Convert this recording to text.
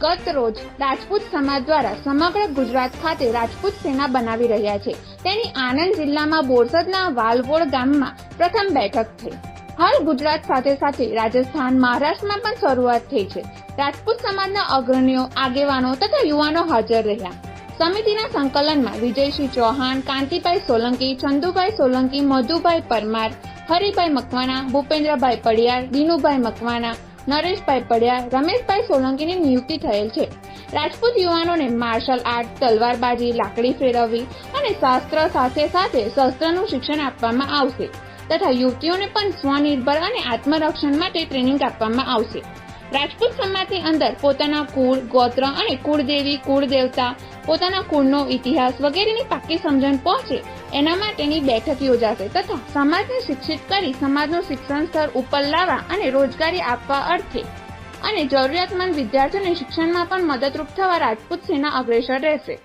ગત રોજ રાજપૂત સમાજ દ્વારા સમગ્ર ગુજરાત ખાતે રાજપૂત સેના બનાવી રહ્યા છે. તેની આણંદ જિલ્લામાં બોરસદના વાલવોડ ગામમાં પ્રથમ બેઠક થઈ. હાલ ગુજરાત સાથે સાથે રાજસ્થાન મહારાષ્ટ્રમાં પણ શરૂઆત થઈ છે. રાજપૂત સમાજના અગ્રણીઓ, આગેવાનો તથા યુવાનો હાજર રહ્યા. સમિતિના સંકલનમાં વિજયસિંહ ચૌહાણ, કાંતિભાઈ સોલંકી, ચંદુભાઈ સોલંકી, મધુભાઈ પરમાર, હરિભાઈ મકવાણા, ભૂપેન્દ્રભાઈ પડિયાર, દિનુભાઈ મકવાણા નરેશભાઈ પડ્યા રમેશભાઈ સોલંકીની નિયુક્તિ થયેલ છે. રાજપૂત યુવાનોને માર્શલ આર્ટ, તલવારબાજી, લાકડી ફેરવવી અને શાસ્ત્ર સાથે સાથે શસ્ત્રનું શિક્ષણ આપવામાં આવશે તથા યુવતીઓને પણ સ્વનિર્ભર અને આત્મરક્ષણ માટે ટ્રેનિંગ આપવામાં આવશે. રાજપૂત સમાજની અંદર પોતાના કુળ, ગોત્ર અને કુળદેવી, કુળદેવતા પોતાના કુળનો ઇતિહાસ વગેરેની પાકી સમજણ પહોંચે, એના માટેની બેઠક યોજાશે તથા સમાજને શિક્ષિત કરી સમાજનું શિક્ષણ સ્તર ઉપર લાવવા અને રોજગારી આપવા અર્થે અને જરૂરિયાતમંદ વિદ્યાર્થીઓને શિક્ષણમાં પણ મદદરૂપ થવા રાજપૂત સેના અગ્રેસર રહેશે.